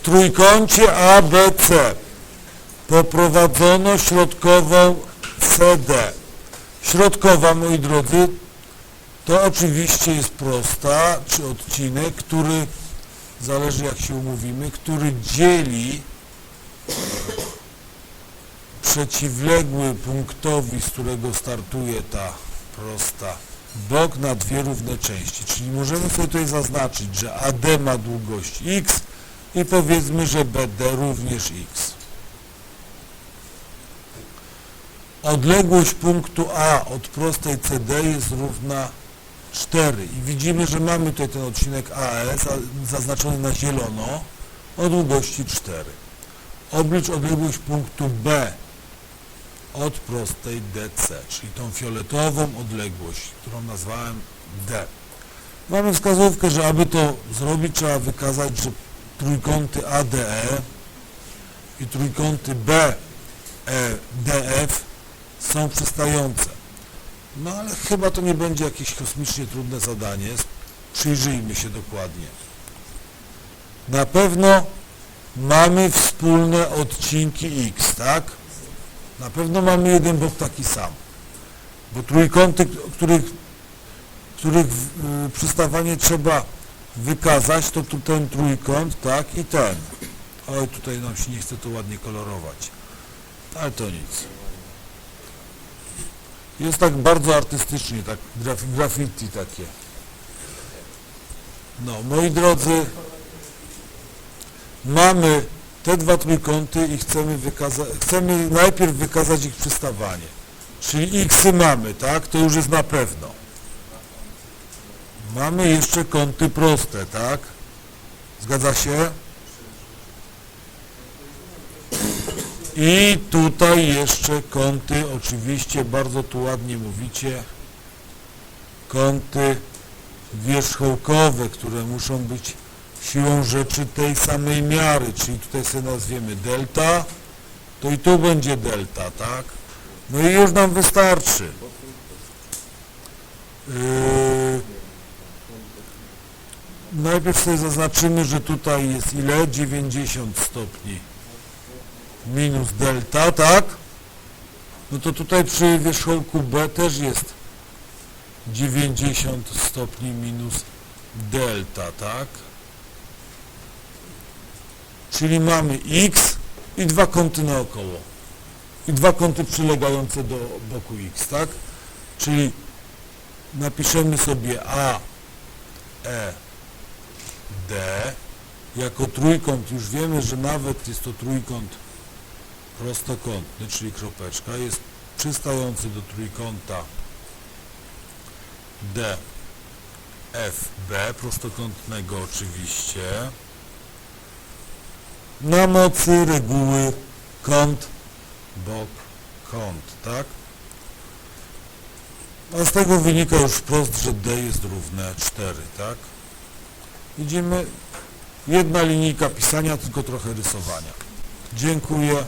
W trójkącie ABC poprowadzono środkową CD. Środkowa, moi drodzy, to oczywiście jest prosta, czy odcinek, który, zależy jak się umówimy, który dzieli przeciwległy punktowi, z którego startuje ta prosta bok na dwie równe części. Czyli możemy sobie tutaj zaznaczyć, że AD ma długość x i powiedzmy, że BD również x. Odległość punktu A od prostej CD jest równa 4 i widzimy, że mamy tutaj ten odcinek za- zaznaczony na zielono o długości 4. Oblicz odległość punktu B od prostej DC, czyli tą fioletową odległość, którą nazwałem D. Mamy wskazówkę, że aby to zrobić, trzeba wykazać, że trójkąty ADE i trójkąty BEDF są przystające. No ale chyba to nie będzie jakieś kosmicznie trudne zadanie. Przyjrzyjmy się dokładnie. Na pewno mamy wspólne odcinki x, tak? Na pewno mamy jeden bok taki sam. Bo trójkąty, których, których y, przystawanie trzeba wykazać, to tu ten trójkąt, tak, i ten. Oj, tutaj nam się nie chce to ładnie kolorować. Ale to nic. Jest tak bardzo artystycznie, tak graf, graffiti takie. No, moi drodzy, mamy te dwa trójkąty i chcemy wykazać, chcemy najpierw wykazać ich przystawanie. Czyli x mamy, tak? To już jest na pewno. Mamy jeszcze kąty proste, tak? Zgadza się? I tutaj jeszcze kąty, oczywiście bardzo tu ładnie mówicie, kąty wierzchołkowe, które muszą być siłą rzeczy tej samej miary, czyli tutaj sobie nazwiemy delta, to i tu będzie delta, tak? No i już nam wystarczy. Yy, najpierw sobie zaznaczymy, że tutaj jest ile? 90 stopni minus delta, tak? No to tutaj przy wierzchołku B też jest 90 stopni minus delta, tak? Czyli mamy x i dwa kąty naokoło. I dwa kąty przylegające do boku x, tak? Czyli napiszemy sobie A, E, D jako trójkąt. Już wiemy, że nawet jest to trójkąt prostokątny, czyli kropeczka, jest przystający do trójkąta D, F, B, prostokątnego oczywiście, na mocy reguły kąt, bok, kąt, tak? A z tego wynika już wprost, że D jest równe 4, tak? Widzimy jedna linijka pisania, tylko trochę rysowania. Dziękuję.